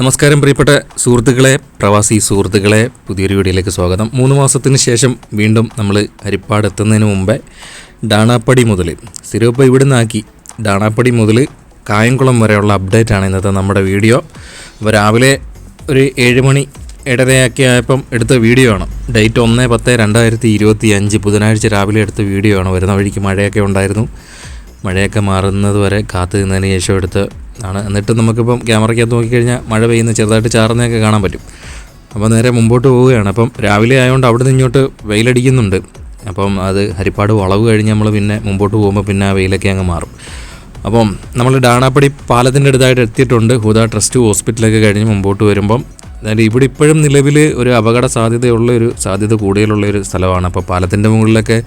നമസ്കാരം പ്രിയപ്പെട്ട സുഹൃത്തുക്കളെ പ്രവാസി സുഹൃത്തുക്കളെ പുതിയൊരു വീഡിയോയിലേക്ക് സ്വാഗതം. മൂന്ന് മാസത്തിന് ശേഷം വീണ്ടും നമ്മൾ ഹരിപ്പാട് എത്തുന്നതിന് മുമ്പേ ഡാണാപ്പടി മുതൽ സ്ഥിരപ്പം ഇവിടെ നിന്നാക്കി ഡാണാപ്പടി മുതൽ കായംകുളം വരെയുള്ള അപ്ഡേറ്റ് ആണ് ഇന്നത്തെ നമ്മുടെ വീഡിയോ. അപ്പോൾ രാവിലെ ഒരു ഏഴ് മണി ആയപ്പം എടുത്ത വീഡിയോ ആണ്. ഡേറ്റ് ഒന്ന് പത്ത് രണ്ടായിരത്തി ഇരുപത്തി അഞ്ച് ബുധനാഴ്ച രാവിലെ എടുത്ത വീഡിയോ ആണ്. വരുന്ന വഴിക്ക് മഴയൊക്കെ ഉണ്ടായിരുന്നു. മഴയൊക്കെ മാറുന്നത് വരെ കാത്തു നിന്നതിന് ശേഷം എടുത്ത് ആണ്. എന്നിട്ട് നമുക്കിപ്പം ക്യാമറയ്ക്കകത്ത് നോക്കിക്കഴിഞ്ഞാൽ മഴ പെയ്യുന്ന ചെറുതായിട്ട് ചാറുന്നതൊക്കെ കാണാൻ പറ്റും. അപ്പോൾ നേരെ മുമ്പോട്ട് പോവുകയാണ്. അപ്പം രാവിലെ ആയതുകൊണ്ട് അവിടെ നിന്ന് ഇങ്ങോട്ട് വെയിലടിക്കുന്നുണ്ട്. അപ്പം അത് ഹരിപ്പാട് വളവ് കഴിഞ്ഞ് നമ്മൾ പിന്നെ മുമ്പോട്ട് പോകുമ്പോൾ പിന്നെ ആ വെയിലൊക്കെ അങ്ങ് മാറും. അപ്പം നമ്മൾ ഡാണാപ്പടി പാലത്തിന്റെ അടുത്തായിട്ട് എത്തിയിട്ടുണ്ട്. ഹുദ ട്രസ്റ്റ് ഹോസ്പിറ്റലൊക്കെ കഴിഞ്ഞ് മുമ്പോട്ട് വരുമ്പം അതായത് ഇവിടെ ഇപ്പോഴും നിലവിൽ ഒരു അപകട സാധ്യതയുള്ള ഒരു സാധ്യത കൂടുതലുള്ള ഒരു സ്ഥലമാണ്. അപ്പോൾ പാലത്തിന്റെ മുകളിലൊക്കെ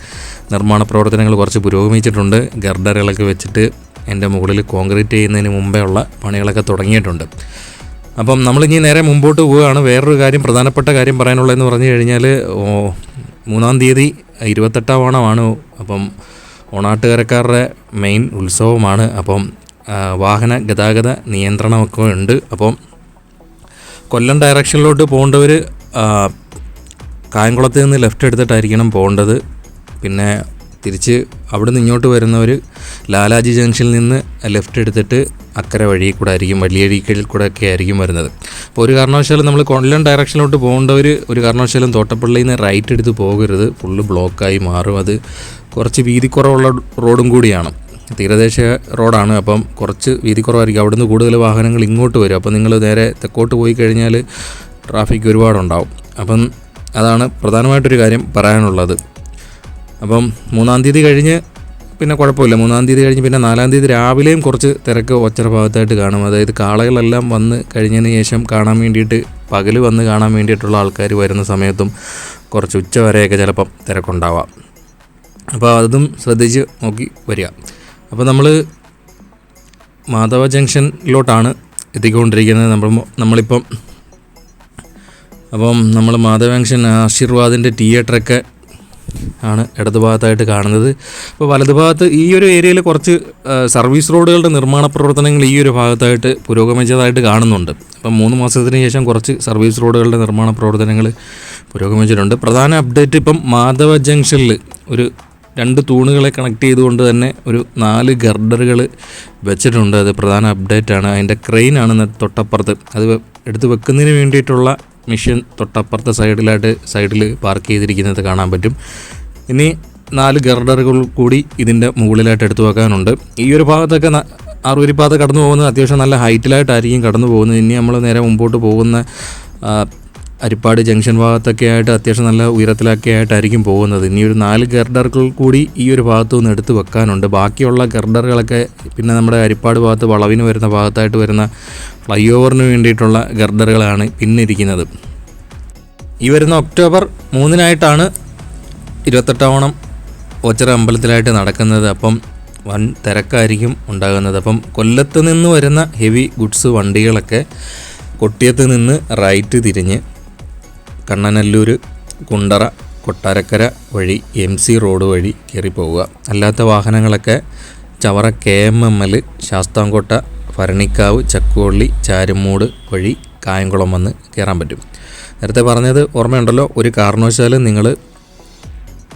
നിർമ്മാണ പ്രവർത്തനങ്ങൾ കുറച്ച് പുരോഗമിച്ചിട്ടുണ്ട്. ഗർഡറുകളൊക്കെ വെച്ചിട്ട് എന്റെ മുകളിൽ കോൺക്രീറ്റ് ചെയ്യുന്നതിന് മുമ്പേ ഉള്ള പണികളൊക്കെ തുടങ്ങിയിട്ടുണ്ട്. അപ്പം നമ്മളിനി നേരെ മുമ്പോട്ട് പോവുകയാണ്. വേറൊരു കാര്യം പ്രധാനപ്പെട്ട കാര്യം പറയാനുള്ളതെന്ന് പറഞ്ഞു കഴിഞ്ഞാൽ മൂന്നാം തീയതി ഇരുപത്തെട്ടാം ഓണമാണ്. അപ്പം ഓണാട്ടുകരക്കാരുടെ മെയിൻ ഉത്സവമാണ്. അപ്പം വാഹന ഗതാഗത നിയന്ത്രണമൊക്കെ ഉണ്ട്. അപ്പം കൊല്ലം ഡയറക്ഷനിലോട്ട് പോകേണ്ടവർ കായംകുളത്ത് നിന്ന് ലെഫ്റ്റ് എടുത്തിട്ടായിരിക്കണം പോകേണ്ടത്. പിന്നെ തിരിച്ച് അവിടെ നിന്ന് ഇങ്ങോട്ട് വരുന്നവർ ലാലാജി ജംഗ്ഷനിൽ നിന്ന് ലെഫ്റ്റ് എടുത്തിട്ട് അക്കരെ വഴി കൂടെ ആയിരിക്കും വലിയഴീക്കലിൽ കൂടെ ഒക്കെ ആയിരിക്കും വരുന്നത്. അപ്പോൾ ഒരു കാരണവശാലും നമ്മൾ കൊല്ലം ഡയറക്ഷനിലോട്ട് പോകേണ്ടവർ ഒരു കാരണവശാലും തോട്ടപ്പള്ളിയിൽ നിന്ന് റൈറ്റ് എടുത്ത് പോകരുത്. ഫുള്ള് ബ്ലോക്കായി മാറും. അത് കുറച്ച് വീതി കുറവുള്ള റോഡും കൂടിയാണ്. തീരദേശ റോഡാണ്. അപ്പം കുറച്ച് വീതി കുറവായിരിക്കും അവിടുന്ന് കൂടുതൽ വാഹനങ്ങൾ ഇങ്ങോട്ട് വരും. അപ്പം നിങ്ങൾ നേരെ തെക്കോട്ട് പോയി കഴിഞ്ഞാൽ ട്രാഫിക് ഒരുപാടുണ്ടാവും. അപ്പം അതാണ് പ്രധാനമായിട്ടൊരു കാര്യം പറയാനുള്ളത്. അപ്പം മൂന്നാം തീയതി കഴിഞ്ഞ് പിന്നെ കുഴപ്പമില്ല. മൂന്നാം തീയതി കഴിഞ്ഞ് പിന്നെ നാലാം തീയതി രാവിലെയും കുറച്ച് തിരക്ക് ഒച്ചറ ഭാഗത്തായിട്ട് കാണും. അതായത് കാളകളെല്ലാം വന്ന് കഴിഞ്ഞതിന് ശേഷം കാണാൻ വേണ്ടിയിട്ട് പകൽ വന്ന് കാണാൻ വേണ്ടിയിട്ടുള്ള ആൾക്കാർ വരുന്ന സമയത്തും കുറച്ച് ഉച്ച വരെയൊക്കെ ചിലപ്പം തിരക്കുണ്ടാവാം. അപ്പോൾ അതും ശ്രദ്ധിച്ച് നോക്കി വരിക. അപ്പോൾ നമ്മൾ മാധവ ജംഗ്ഷനിലോട്ടാണ് എത്തിക്കൊണ്ടിരിക്കുന്നത്. നമ്മൾ നമ്മളിപ്പം അപ്പം നമ്മൾ മാധവ ജംഗ്ഷൻ ആശീർവാദിന്റെ തിയേറ്ററൊക്കെ ആണ് ഇടതുഭാഗത്തായിട്ട് കാണുന്നത്. അപ്പോൾ വലതുഭാഗത്ത് ഈ ഒരു ഏരിയയിൽ കുറച്ച് സർവീസ് റോഡുകളുടെ നിർമ്മാണ പ്രവർത്തനങ്ങൾ ഈ ഒരു ഭാഗത്തായിട്ട് പുരോഗമിച്ചതായിട്ട് കാണുന്നുണ്ട്. അപ്പം മൂന്ന് മാസത്തിന് ശേഷം കുറച്ച് സർവീസ് റോഡുകളുടെ നിർമ്മാണ പ്രവർത്തനങ്ങൾ പുരോഗമിച്ചിട്ടുണ്ട്. പ്രധാന അപ്ഡേറ്റ് ഇപ്പം മാധവ ജംഗ്ഷനിൽ ഒരു രണ്ട് തൂണുകളെ കണക്ട് ചെയ്തുകൊണ്ട് തന്നെ ഒരു നാല് ഗർഡറുകൾ വെച്ചിട്ടുണ്ട്. അത് പ്രധാന അപ്ഡേറ്റ് ആണ്. അതിന്റെ ക്രെയിനാണ് തൊട്ടപ്പുറത്ത്. അത് എടുത്ത് വെക്കുന്നതിന് വേണ്ടിയിട്ടുള്ള മെഷീൻ തൊട്ടപ്പുറത്തെ സൈഡിലായിട്ട് സൈഡിൽ പാർക്ക് ചെയ്തിരിക്കുന്നത് കാണാൻ പറ്റും. ഇനി നാല് ഗർഡറുകൾ കൂടി ഇതിന്റെ മുകളിലായിട്ട് എടുത്തു വെക്കാനുണ്ട്. ഈ ഒരു ഭാഗത്തൊക്കെ അറുപരി പാത കടന്നു പോകുന്നത് അത്യാവശ്യം നല്ല ഹൈറ്റിലായിട്ടായിരിക്കും കടന്നു പോകുന്നത് ഇനി നമ്മൾ നേരെ മുമ്പോട്ട് പോകുന്ന അരിപ്പാട് ജംഗ്ഷൻ ഭാഗത്തൊക്കെ ആയിട്ട് അത്യാവശ്യം നല്ല ഉയരത്തിലൊക്കെ ആയിട്ടായിരിക്കും പോകുന്നത്. ഇനി ഒരു നാല് ഗർഡറുകൾ കൂടി ഈ ഒരു ഭാഗത്തു നിന്ന് എടുത്ത് വെക്കാനുണ്ട്. ബാക്കിയുള്ള ഗർഡറുകളൊക്കെ പിന്നെ നമ്മുടെ അരിപ്പാട് ഭാഗത്ത് വളവിന് വരുന്ന ഭാഗത്തായിട്ട് വരുന്ന ഫ്ലൈ ഓവറിന് വേണ്ടിയിട്ടുള്ള ഗർഡറുകളാണ് പിന്നെ ഇരിക്കുന്നത്. ഈ വരുന്ന ഒക്ടോബർ മൂന്നിനായിട്ടാണ് ഇരുപത്തെട്ടാവണം ഓച്ചറ അമ്പലത്തിലായിട്ട് നടക്കുന്നത്. അപ്പം വൻ തിരക്കായിരിക്കും ഉണ്ടാകുന്നത്. അപ്പം കൊല്ലത്ത് നിന്ന് വരുന്ന ഹെവി ഗുഡ്സ് വണ്ടികളൊക്കെ കൊട്ടിയത്ത് നിന്ന് റൈറ്റ് തിരിഞ്ഞ് കണ്ണനല്ലൂർ കുണ്ടറ കൊട്ടാരക്കര വഴി എം സി റോഡ് വഴി കയറി പോവുക. അല്ലാത്ത വാഹനങ്ങളൊക്കെ Chavara K M M L Sasthamkotta Bharanikkavu Chakkuvally Charummood വഴി കായംകുളം വന്ന് കയറാൻ പറ്റും. നേരത്തെ പറഞ്ഞത് ഓർമ്മയുണ്ടല്ലോ ഒരു കാരണവശാലും നിങ്ങൾ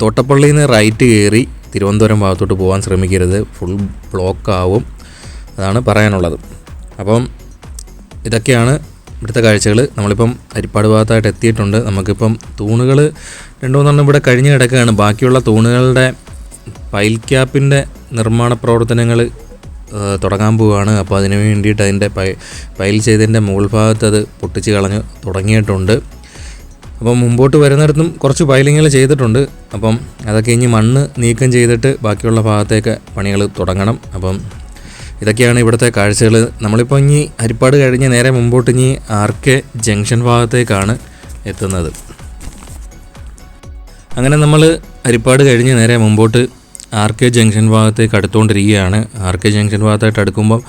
തോട്ടപ്പള്ളിയിൽ നിന്ന് റൈറ്റ് കയറി തിരുവനന്തപുരം ഭാഗത്തോട്ട് പോകാൻ ശ്രമിക്കരുത്. ഫുൾ ബ്ലോക്ക് ആവും അതാണ് പറയാനുള്ളത്. അപ്പം ഇതൊക്കെയാണ് ഇവിടുത്തെ കാഴ്ചകൾ നമ്മളിപ്പം അരിപ്പാട് ഭാഗത്തായിട്ട് എത്തിയിട്ടുണ്ട്. നമുക്കിപ്പം തൂണുകൾ രണ്ട് മൂന്നെണ്ണം ഇവിടെ കഴിഞ്ഞ് കിടക്കുകയാണ്. ബാക്കിയുള്ള തൂണുകളുടെ പൈൽ ക്യാപ്പിന്റെ നിർമ്മാണ പ്രവർത്തനങ്ങൾ തുടങ്ങാൻ പോവുകയാണ്. അപ്പോൾ അതിന് വേണ്ടിയിട്ട് അതിന്റെ പൈ പൈൽ ചെയ്തതിന്റെ മുകൾ ഭാഗത്ത് അത് പൊട്ടിച്ച് കളഞ്ഞ് തുടങ്ങിയിട്ടുണ്ട്. അപ്പം മുമ്പോട്ട് വരുന്നിടത്തും കുറച്ച് പൈലിങ്ങൾ ചെയ്തിട്ടുണ്ട്. അപ്പം അതൊക്കെ ഇനി മണ്ണ് നീക്കം ചെയ്തിട്ട് ബാക്കിയുള്ള ഭാഗത്തേക്ക് പണികൾ തുടങ്ങണം. അപ്പം ഇതൊക്കെയാണ് ഇവിടുത്തെ കാഴ്ചകൾ. നമ്മളിപ്പോൾ ഇനി ഹരിപ്പാട് കഴിഞ്ഞ് നേരെ മുമ്പോട്ട് ഇനി ആർ കെ ജംഗ്ഷൻ ഭാഗത്തേക്കാണ് എത്തുന്നത്. അങ്ങനെ നമ്മൾ ഹരിപ്പാട് കഴിഞ്ഞ് നേരെ മുമ്പോട്ട് ആർ കെ ജംഗ്ഷൻ ഭാഗത്തേക്ക് അടുത്തുകൊണ്ടിരിക്കുകയാണ് ആർ കെ ജംഗ്ഷൻ ഭാഗത്തായിട്ട് അടുക്കുമ്പം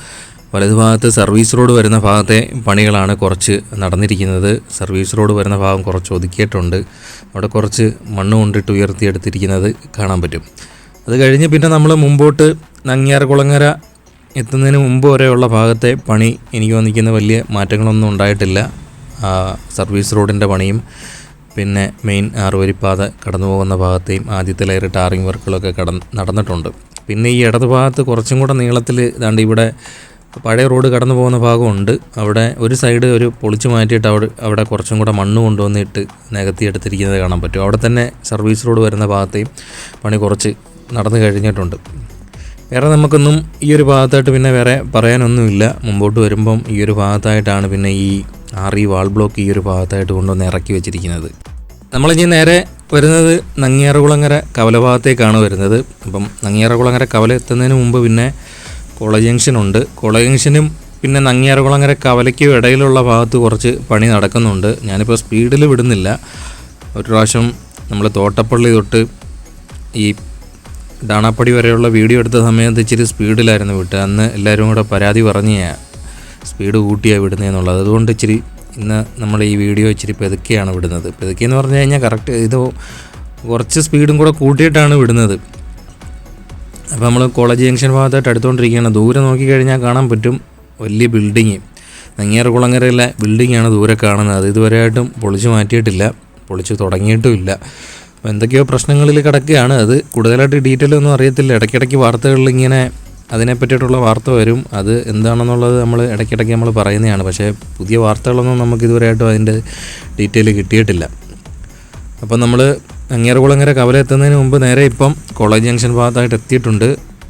വലതു ഭാഗത്ത് സർവീസ് റോഡ് വരുന്ന ഭാഗത്തെ പണികളാണ് കുറച്ച് നടന്നിരിക്കുന്നത്. സർവീസ് റോഡ് വരുന്ന ഭാഗം കുറച്ച് ഒതുക്കിയിട്ടുണ്ട്. അവിടെ കുറച്ച് മണ്ണ് കൊണ്ടിട്ട് ഉയർത്തിയെടുത്തിരിക്കുന്നത് കാണാൻ പറ്റും. അത് കഴിഞ്ഞ് പിന്നെ നമ്മൾ മുമ്പോട്ട് നങ്ങിയാർ കുളങ്ങര എത്തുന്നതിന് മുമ്പ് വരെയുള്ള ഭാഗത്തെ പണി എനിക്ക് വന്നിരിക്കുന്ന വലിയ മാറ്റങ്ങളൊന്നും ഉണ്ടായിട്ടില്ല. സർവീസ് റോഡിന്റെ പണിയും പിന്നെ മെയിൻ ആറുവരിപ്പാത കടന്നു പോകുന്ന ഭാഗത്തെയും ആദ്യത്തെ ലെയർ ടാറിങ് വർക്കുകളൊക്കെ കടന്ന് നടന്നിട്ടുണ്ട്. പിന്നെ ഈ ഇടത് ഭാഗത്ത് കുറച്ചും കൂടെ നീളത്തിൽ ഇതാണ്ട് ഇവിടെ പഴയ റോഡ് കടന്നു പോകുന്ന ഭാഗമുണ്ട്. അവിടെ ഒരു സൈഡ് ഒരു പൊളിച്ചു മാറ്റിയിട്ട് അവിടെ അവിടെ കുറച്ചും കൂടെ മണ്ണ് കൊണ്ടുവന്നിട്ട് നികത്തി എടുത്തിരിക്കുന്നത് കാണാൻ പറ്റും. അവിടെ തന്നെ സർവീസ് റോഡ് വരുന്ന ഭാഗത്തെയും പണി കുറച്ച് നടന്നു കഴിഞ്ഞിട്ടുണ്ട്. വേറെ നമുക്കൊന്നും ഈ ഒരു ഭാഗത്തായിട്ട് പിന്നെ വേറെ പറയാനൊന്നുമില്ല. മുമ്പോട്ട് വരുമ്പം ഈ ഒരു ഭാഗത്തായിട്ടാണ് പിന്നെ ഈ ആറി വാൾ ബ്ലോക്ക് ഈ ഒരു ഭാഗത്തായിട്ട് കൊണ്ടുവന്ന് ഇറക്കി വെച്ചിരിക്കുന്നത്. നമ്മളിനി നേരെ വരുന്നത് നങ്ങിയാറകുളങ്ങര കവല ഭാഗത്തേക്കാണ് വരുന്നത്. അപ്പം നങ്ങിയാറകുളങ്ങര കവല എത്തുന്നതിന് മുമ്പ് പിന്നെ കോളേജ് ജംഗ്ഷനുണ്ട് കോളേജ് ജംഗ്ഷനും പിന്നെ നങ്ങിയാറകുളങ്ങര കവലയ്ക്കും ഇടയിലുള്ള ഭാഗത്ത് കുറച്ച് പണി നടക്കുന്നുണ്ട്. ഞാനിപ്പോൾ സ്പീഡിൽ വിടുന്നില്ല. ഒരു പ്രാവശ്യം നമ്മൾ തോട്ടപ്പള്ളി തൊട്ട് ഈ ഡാണാപ്പടി വരെയുള്ള വീഡിയോ എടുത്ത സമയത്ത് ഇച്ചിരി സ്പീഡിലായിരുന്നു വിട്ട്. അന്ന് എല്ലാവരും കൂടെ പരാതി പറഞ്ഞാൽ സ്പീഡ് കൂട്ടിയാണ് വിടുന്നതെന്നുള്ളത് അതുകൊണ്ട് ഇച്ചിരി ഇന്ന് നമ്മൾ ഈ വീഡിയോ ഇച്ചിരി പെതുക്കെയാണ് വിടുന്നത്. പെതുക്കിയെന്ന് പറഞ്ഞു കഴിഞ്ഞാൽ കറക്റ്റ് ഇത് കുറച്ച് സ്പീഡും കൂടെ കൂട്ടിയിട്ടാണ് വിടുന്നത്. അപ്പോൾ നമ്മൾ കോളേജ് ജംഗ്ഷൻ ഭാഗത്തായിട്ട് അടുത്തുകൊണ്ടിരിക്കുകയാണ് ദൂരെ നോക്കിക്കഴിഞ്ഞാൽ കാണാൻ പറ്റും വലിയ ബിൽഡിങ്. നെങ്ങിയാർകുളങ്ങരയിലെ ബിൽഡിങ്ങാണ് ദൂരെ കാണുന്നത്. അത് ഇതുവരെയായിട്ടും പൊളിച്ചു മാറ്റിയിട്ടില്ല. പൊളിച്ചു തുടങ്ങിയിട്ടുമില്ല അപ്പോൾ എന്തൊക്കെയോ പ്രശ്നങ്ങളിൽ കിടക്കുകയാണ്. അത് കൂടുതലായിട്ട് ഡീറ്റെയിൽ ഒന്നും അറിയത്തില്ല. ഇടയ്ക്കിടയ്ക്ക് വാർത്തകളിൽ ഇങ്ങനെ അതിനെ പറ്റിയിട്ടുള്ള വാർത്ത വരും. അത് എന്താണെന്നുള്ളത് നമ്മൾ ഇടയ്ക്കിടയ്ക്ക് നമ്മൾ പറയുന്നതാണ്. പക്ഷേ പുതിയ വാർത്തകളൊന്നും നമുക്ക് ഇതുവരെയായിട്ടും അതിന്റെ ഡീറ്റെയിൽ കിട്ടിയിട്ടില്ല. അപ്പം നമ്മൾ അങ്ങേറകുളങ്ങര കവല എത്തുന്നതിന് മുമ്പ് നേരെ ഇപ്പം കോളേജ് ജംഗ്ഷൻ ഭാഗത്തായിട്ട് എത്തിയിട്ടുണ്ട്.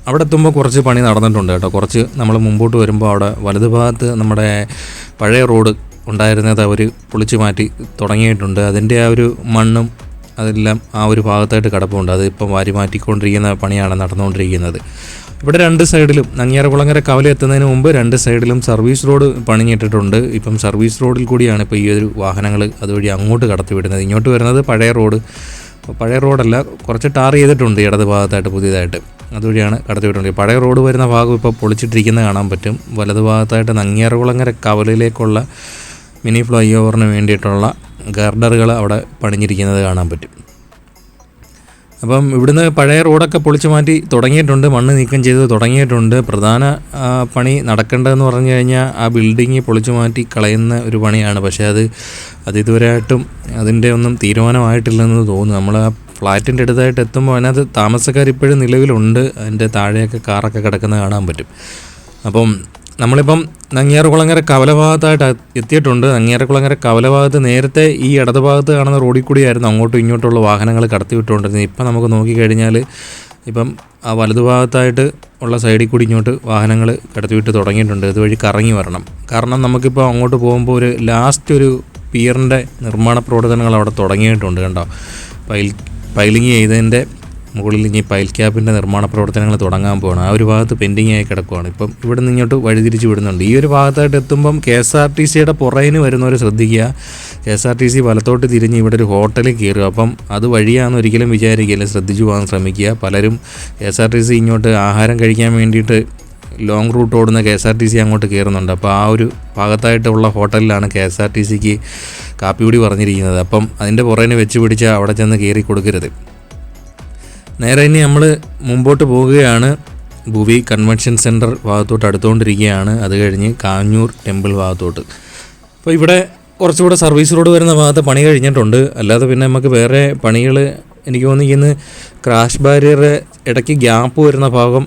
അവിടെ എത്തുമ്പോൾ കുറച്ച് പണി നടന്നിട്ടുണ്ട് കേട്ടോ. കുറച്ച് നമ്മൾ മുമ്പോട്ട് വരുമ്പോൾ അവിടെ വലത് ഭാഗത്ത് നമ്മുടെ പഴയ റോഡ് ഉണ്ടായിരുന്നത് അവർ പൊളിച്ചു മാറ്റി തുടങ്ങിയിട്ടുണ്ട്. അതിന്റെ ആ ഒരു മണ്ണും അതെല്ലാം ആ ഒരു ഭാഗത്തായിട്ട് കിടപ്പുണ്ട്. അത് ഇപ്പം വാരി മാറ്റിക്കൊണ്ടിരിക്കുന്ന പണിയാണ് നടന്നുകൊണ്ടിരിക്കുന്നത്. ഇവിടെ രണ്ട് സൈഡിലും നങ്ങിയാറകുളങ്ങര കവല എത്തുന്നതിന് മുമ്പ് രണ്ട് സൈഡിലും സർവീസ് റോഡ് പണിഞ്ഞിട്ടിട്ടുണ്ട്. ഇപ്പം സർവീസ് റോഡിൽ കൂടിയാണ് ഇപ്പോൾ ഈ ഒരു വാഹനങ്ങൾ അതുവഴി അങ്ങോട്ട് കടത്തിവിടുന്നത്. ഇങ്ങോട്ട് വരുന്നത് പഴയ റോഡ്. പഴയ റോഡല്ല കുറച്ച് ടാർ ചെയ്തിട്ടുണ്ട് ഇടത് ഭാഗത്തായിട്ട് പുതിയതായിട്ട്. അതുവഴിയാണ് കടത്തി വിട്ടുന്നത് പഴയ റോഡ് വരുന്ന ഭാഗം ഇപ്പോൾ പൊളിച്ചിട്ടിരിക്കുന്നത് കാണാൻ പറ്റും. വലത് ഭാഗത്തായിട്ട് നങ്ങിയാറകുളങ്ങര കവലയിലേക്കുള്ള മിനി ഫ്ലൈ ഓവറിന് വേണ്ടിയിട്ടുള്ള ഗർഡറുകൾ അവിടെ പണിഞ്ഞിരിക്കുന്നത് കാണാൻ പറ്റും. അപ്പം ഇവിടുന്ന് പഴയ റോഡൊക്കെ പൊളിച്ചു മാറ്റി തുടങ്ങിയിട്ടുണ്ട് മണ്ണ് നീക്കം ചെയ്ത് തുടങ്ങിയിട്ടുണ്ട്. പ്രധാന പണി നടക്കേണ്ടതെന്ന് പറഞ്ഞു കഴിഞ്ഞാൽ ആ ബിൽഡിങ് പൊളിച്ചു മാറ്റി കളയുന്ന ഒരു പണിയാണ്. പക്ഷേ അത് അത് ഇതുവരെയായിട്ടും അതിന്റെ ഒന്നും തീരുമാനമായിട്ടില്ലെന്ന് തോന്നുന്നു. നമ്മൾ ആ ഫ്ലാറ്റിന്റെ അടുത്തായിട്ട് എത്തുമ്പോൾ അതിനകത്ത് താമസക്കാർ ഇപ്പോഴും നിലവിലുണ്ട്. അതിന്റെ താഴെയൊക്കെ കാറൊക്കെ കിടക്കുന്നത് കാണാൻ പറ്റും. അപ്പം നമ്മളിപ്പം നങ്ങിയാർകുളങ്ങര കവല ഭാഗത്തായിട്ട് എത്തിയിട്ടുണ്ട്. നങ്ങിയാർകുളങ്ങര കവല ഭാഗത്ത് നേരത്തെ ഈ ഇടത് ഭാഗത്ത് കാണുന്ന റോഡിൽ കൂടിയായിരുന്നു അങ്ങോട്ടും ഇങ്ങോട്ടുള്ള വാഹനങ്ങൾ കടത്തി വിട്ടുകൊണ്ടിരുന്നത് ഇപ്പം നമുക്ക് നോക്കിക്കഴിഞ്ഞാൽ ഇപ്പം ആ വലതു ഭാഗത്തായിട്ട് ഉള്ള സൈഡിൽ കൂടി ഇങ്ങോട്ട് വാഹനങ്ങൾ കടത്തിവിട്ട് തുടങ്ങിയിട്ടുണ്ട്. ഇതുവഴി കറങ്ങി വരണം. കാരണം നമുക്കിപ്പോൾ അങ്ങോട്ട് പോകുമ്പോൾ ഒരു ലാസ്റ്റ് ഒരു പിയറിന്റെ നിർമ്മാണ പ്രവർത്തനങ്ങൾ അവിടെ തുടങ്ങിയിട്ടുണ്ട് കണ്ടോ? പൈൽ പൈലിങ് ചെയ്തതിന്റെ മുകളിൽ ഇനി പൈൽ ക്യാപ്പിന്റെ നിർമ്മാണ പ്രവർത്തനങ്ങൾ തുടങ്ങാൻ പോകണം ആ ഒരു ഭാഗത്ത് പെൻഡിങ് ആയി കിടക്കുവാണ്. ഇപ്പം ഇവിടെ നിന്ന് ഇങ്ങോട്ട് വഴിതിരിച്ച് വിടുന്നുണ്ട്. ഈ ഒരു ഭാഗത്തായിട്ട് എത്തുമ്പം കെ എസ് ആർ ടി സിയുടെ പുറയിന് വരുന്നവർ ശ്രദ്ധിക്കുക. K S R T C വലത്തോട്ട് തിരിഞ്ഞ് ഇവിടെ ഒരു ഹോട്ടലിൽ കയറുക. അപ്പം അത് വഴിയാണെന്ന് ഒരിക്കലും വിചാരിക്കില്ല ശ്രദ്ധിച്ചു പോകാൻ ശ്രമിക്കുക. പലരും K S R T C ഇങ്ങോട്ട് ആഹാരം കഴിക്കാൻ വേണ്ടിയിട്ട് ലോങ് റൂട്ട് ഓടുന്ന K S R T C അങ്ങോട്ട് കയറുന്നുണ്ട്. അപ്പോൾ ആ ഒരു ഭാഗത്തായിട്ടുള്ള ഹോട്ടലിലാണ് കെ എസ് ആർ ടി സിക്ക് കാപ്പിപൊടി പറഞ്ഞിരിക്കുന്നത്. അപ്പം അതിന്റെ പുറകിന് വെച്ച് പിടിച്ച് അവിടെ ചെന്ന് കയറി കൊടുക്കരുത്. നേരെ ഇനി നമ്മൾ മുമ്പോട്ട് പോവുകയാണ്. ഭൂവി കൺവെൻഷൻ സെന്റർ ഭാഗത്തോട്ട് അടുത്തുകൊണ്ടിരിക്കുകയാണ്. അത് കഴിഞ്ഞ് കാഞ്ഞൂർ ടെമ്പിൾ ഭാഗത്തോട്ട്. അപ്പോൾ ഇവിടെ കുറച്ചുകൂടെ സർവീസ് റോഡ് വരുന്ന ഭാഗത്ത് പണി കഴിഞ്ഞിട്ടുണ്ട്. അല്ലാതെ പിന്നെ നമുക്ക് വേറെ പണികൾ എനിക്ക് തോന്നിക്കുന്ന ക്രാഷ് ബാരിയർ ഇടയ്ക്ക് ഗ്യാപ്പ് വരുന്ന ഭാഗം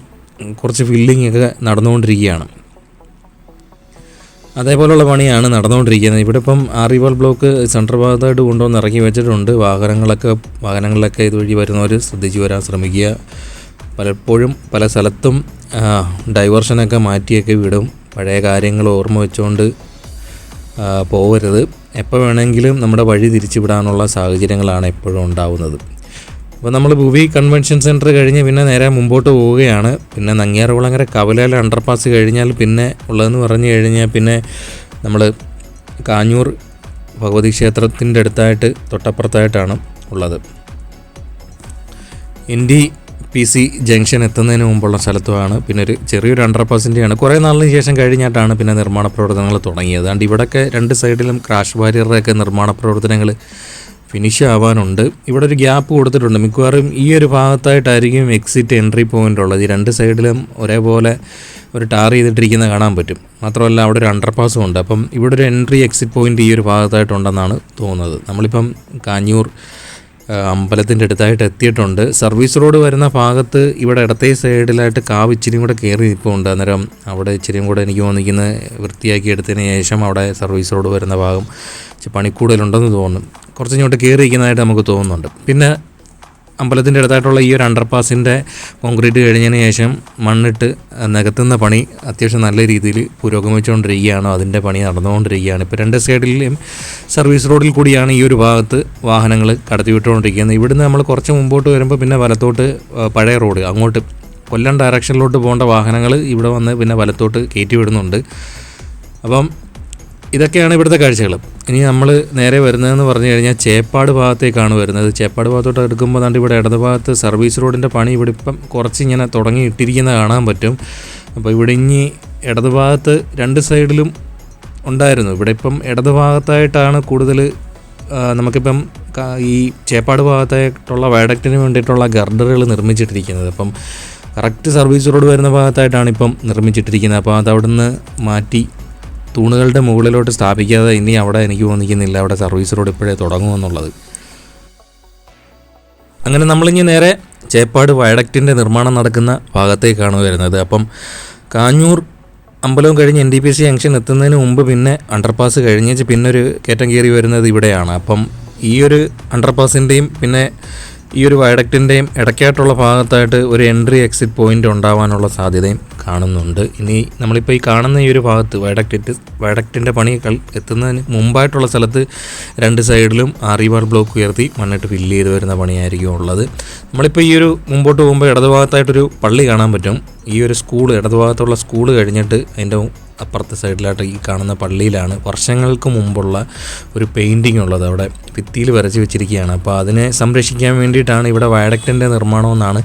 കുറച്ച് ഫില്ലിംഗ് ഒക്കെ നടന്നുകൊണ്ടിരിക്കുകയാണ്. അതേപോലുള്ള പണിയാണ് നടന്നുകൊണ്ടിരിക്കുന്നത്. ഇവിടെ ഇപ്പം ആറിവാൾ ബ്ലോക്ക് സെൻട്രൽ ഭാഗത്തായിട്ട് കൊണ്ടുവന്ന് ഇറക്കി വെച്ചിട്ടുണ്ട്. വാഹനങ്ങളൊക്കെ വാഹനങ്ങളിലൊക്കെ ഇതുവഴി വരുന്നവർ ശ്രദ്ധിച്ചു വരാൻ ശ്രമിക്കുക. പലപ്പോഴും പല സ്ഥലത്തും ഡൈവേർഷനൊക്കെ മാറ്റിയൊക്കെ വിടും. പഴയ കാര്യങ്ങൾ ഓർമ്മ വെച്ചുകൊണ്ട് പോകരുത് എപ്പോൾ വേണമെങ്കിലും നമ്മുടെ വഴി തിരിച്ചുവിടാനുള്ള സാഹചര്യങ്ങളാണ് എപ്പോഴും ഉണ്ടാവുന്നത്. അപ്പോൾ നമ്മൾ ഭൂവി കൺവെൻഷൻ സെന്റർ കഴിഞ്ഞ് പിന്നെ നേരെ മുമ്പോട്ട് പോവുകയാണ്. പിന്നെ നങ്ങിയാറുകുളങ്ങര കവലയിലെ അണ്ടർപാസ് കഴിഞ്ഞാൽ പിന്നെ ഉള്ളതെന്ന് പറഞ്ഞു കഴിഞ്ഞാൽ പിന്നെ നമ്മൾ കാഞ്ഞൂർ ഭഗവതി ക്ഷേത്രത്തിന്റെ അടുത്തായിട്ട് തൊട്ടപ്പുറത്തായിട്ടാണ് ഉള്ളത്. N D P C junction എത്തുന്നതിന് മുമ്പുള്ള സ്ഥലത്തുമാണ്. പിന്നെ ഒരു ചെറിയൊരു അണ്ടർപാസിന്റെയാണ് കുറേ നാളിന് ശേഷം കഴിഞ്ഞിട്ടാണ് പിന്നെ നിർമ്മാണ പ്രവർത്തനങ്ങൾ തുടങ്ങിയത്. അതുകൊണ്ട് ഇവിടെയൊക്കെ രണ്ട് സൈഡിലും ക്രാഷ് ബാരിയറുടെയൊക്കെ നിർമ്മാണ പ്രവർത്തനങ്ങൾ ഫിനിഷ് ആവാനുണ്ട്. ഇവിടെ ഒരു ഗ്യാപ്പ് കൊടുത്തിട്ടുണ്ട്. മിക്കവാറും ഈ ഒരു ഭാഗത്തായിട്ടായിരിക്കും എക്സിറ്റ് എൻട്രി പോയിന്റ് ഉള്ളത്. ഈ രണ്ട് സൈഡിലും ഒരേപോലെ ഒരു ടാർ ചെയ്തിട്ടിരിക്കുന്ന കാണാൻ പറ്റും. മാത്രമല്ല അവിടെ ഒരു അണ്ടർപാസും ഉണ്ട്. അപ്പം ഇവിടെ ഒരു എൻട്രി എക്സിറ്റ് പോയിന്റ് ഈ ഒരു ഭാഗത്തായിട്ടുണ്ടെന്നാണ് തോന്നുന്നത്. നമ്മളിപ്പം കാഞ്ഞൂർ അമ്പലത്തിന്റെ അടുത്തായിട്ട് എത്തിയിട്ടുണ്ട്. സർവീസ് റോഡ് വരുന്ന ഭാഗത്ത് ഇവിടെ ഇടത്തെ സൈഡിലായിട്ട് കാവ് ഇച്ചിരിയും കൂടെ കയറി ഉണ്ട് അന്നേരം അവിടെ ഇച്ചിരിയും കൂടെ എനിക്ക് തോന്നിക്കുന്നത് വൃത്തിയാക്കി എടുത്തതിന് ശേഷം അവിടെ സർവീസ് റോഡ് വരുന്ന ഭാഗം പണി പണിക്കൂടുതലുണ്ടെന്ന് തോന്നുന്നു. കുറച്ച് ഇങ്ങോട്ട് കയറി ഇരിക്കുന്നതായിട്ട് നമുക്ക് തോന്നുന്നുണ്ട്. പിന്നെ അമ്പലത്തിന്റെ അടുത്തായിട്ടുള്ള ഈ ഒരു അണ്ടർപാസിന്റെ കോൺക്രീറ്റ് കഴിഞ്ഞതിന് ശേഷം മണ്ണിട്ട് നികത്തുന്ന പണി അത്യാവശ്യം നല്ല രീതിയിൽ പുരോഗമിച്ചുകൊണ്ടിരിക്കുകയാണ്. അതിന്റെ പണി നടന്നുകൊണ്ടിരിക്കുകയാണ്. ഇപ്പോൾ രണ്ട് സൈഡിലെയും സർവീസ് റോഡിൽ കൂടിയാണ് ഈ ഒരു ഭാഗത്ത് വാഹനങ്ങൾ കടത്തിവിട്ടുകൊണ്ടിരിക്കുന്നത്. ഇവിടുന്ന് നമ്മൾ കുറച്ച് മുമ്പോട്ട് വരുമ്പോൾ പിന്നെ വലത്തോട്ട് പഴയ റോഡ് അങ്ങോട്ട് കൊല്ലം ഡയറക്ഷനിലോട്ട് പോകേണ്ട വാഹനങ്ങൾ ഇവിടെ വന്ന് പിന്നെ വലത്തോട്ട് കയറ്റി വിടുന്നുണ്ട്. അപ്പം ഇതൊക്കെയാണ് ഇവിടുത്തെ കാഴ്ചകൾ. ഇനി നമ്മൾ നേരെ വരുന്നതെന്ന് പറഞ്ഞു കഴിഞ്ഞാൽ ചേപ്പാട് ഭാഗത്തേക്കാണ് വരുന്നത്. ചേപ്പാട് ഭാഗത്തോട്ട് എടുക്കുമ്പോൾ തന്നെ ഇവിടെ ഇടത് ഭാഗത്ത് സർവീസ് റോഡിന്റെ പണി ഇവിടെ ഇപ്പം കുറച്ച് ഇങ്ങനെ തുടങ്ങി ഇട്ടിരിക്കുന്ന കാണാൻ പറ്റും. അപ്പോൾ ഇവിടെ ഇനി ഇടത് ഭാഗത്ത് രണ്ട് സൈഡിലും ഉണ്ടായിരുന്നു. ഇവിടെ ഇപ്പം ഇടത് ഭാഗത്തായിട്ടാണ് കൂടുതൽ നമുക്കിപ്പം ഈ ചേപ്പാട് ഭാഗത്തായിട്ടുള്ള വയഡക്റ്റിന് വേണ്ടിയിട്ടുള്ള ഗർഡറുകൾ നിർമ്മിച്ചിട്ടിരിക്കുന്നത്. അപ്പം കറക്റ്റ് സർവീസ് റോഡ് വരുന്ന ഭാഗത്തായിട്ടാണ് ഇപ്പം നിർമ്മിച്ചിട്ടിരിക്കുന്നത്. അപ്പോൾ അത് അവിടുന്ന് മാറ്റി തൂണുകളുടെ മുകളിലോട്ട് സ്ഥാപിക്കാതെ ഇനി അവിടെ എനിക്ക് തോന്നിക്കുന്നില്ല. അവിടെ സർവീസ് റോഡ് ഇപ്പോഴേ തുടങ്ങുമെന്നുള്ളത്. അങ്ങനെ നമ്മളിനി നേരെ ചേപ്പാട് വയഡക്റ്റിന്റെ നിർമ്മാണം നടക്കുന്ന ഭാഗത്തേക്കാണ് വരുന്നത്. അപ്പം കാഞ്ഞൂർ അമ്പലവും കഴിഞ്ഞ് N D P C junction എത്തുന്നതിന് മുമ്പ് പിന്നെ അണ്ടർപാസ് കഴിഞ്ഞേച്ച് പിന്നെ ഒരു കയറ്റം കയറി വരുന്നത് ഇവിടെയാണ്. അപ്പം ഈ ഒരു അണ്ടർപാസിന്റെയും പിന്നെ ഈ ഒരു വയഡക്റ്റിന്റെയും ഇടയ്ക്കായിട്ടുള്ള ഭാഗത്തായിട്ട് ഒരു എൻട്രി എക്സിറ്റ് പോയിന്റ് ഉണ്ടാവാനുള്ള സാധ്യതയും കാണുന്നുണ്ട്. ഇനി നമ്മളിപ്പോൾ ഈ കാണുന്ന ഈ ഒരു ഭാഗത്ത് വയഡക്റ്റിന്റെ വയഡക്റ്റിന്റെ പണി എത്തുന്നതിന് മുമ്പായിട്ടുള്ള സ്ഥലത്ത് രണ്ട് സൈഡിലും ആറിവാൾ ബ്ലോക്ക് ഉയർത്തി മണ്ണിട്ട് ഫില്ല് ചെയ്ത് വരുന്ന പണിയായിരിക്കും ഉള്ളത്. നമ്മളിപ്പോൾ ഈ ഒരു മുമ്പോട്ട് പോകുമ്പോൾ ഇടതുഭാഗത്തായിട്ടൊരു പള്ളി കാണാൻ പറ്റും. ഈ ഒരു സ്കൂൾ ഇടതുഭാഗത്തുള്ള സ്കൂൾ കഴിഞ്ഞിട്ട് അതിന്റെ അപ്പുറത്തെ സൈഡിലായിട്ട് ഈ കാണുന്ന പള്ളിയിലാണ് വർഷങ്ങൾക്ക് മുമ്പുള്ള ഒരു പെയിന്റിംഗ് ഉള്ളത് അവിടെ ഭിത്തിയിൽ വരച്ച് വെച്ചിരിക്കുകയാണ്. അപ്പോൾ അതിനെ സംരക്ഷിക്കാൻ വേണ്ടിയിട്ടാണ് ഇവിടെ വയഡക്റ്റിന്റെ നിർമ്മാണമെന്നാണ്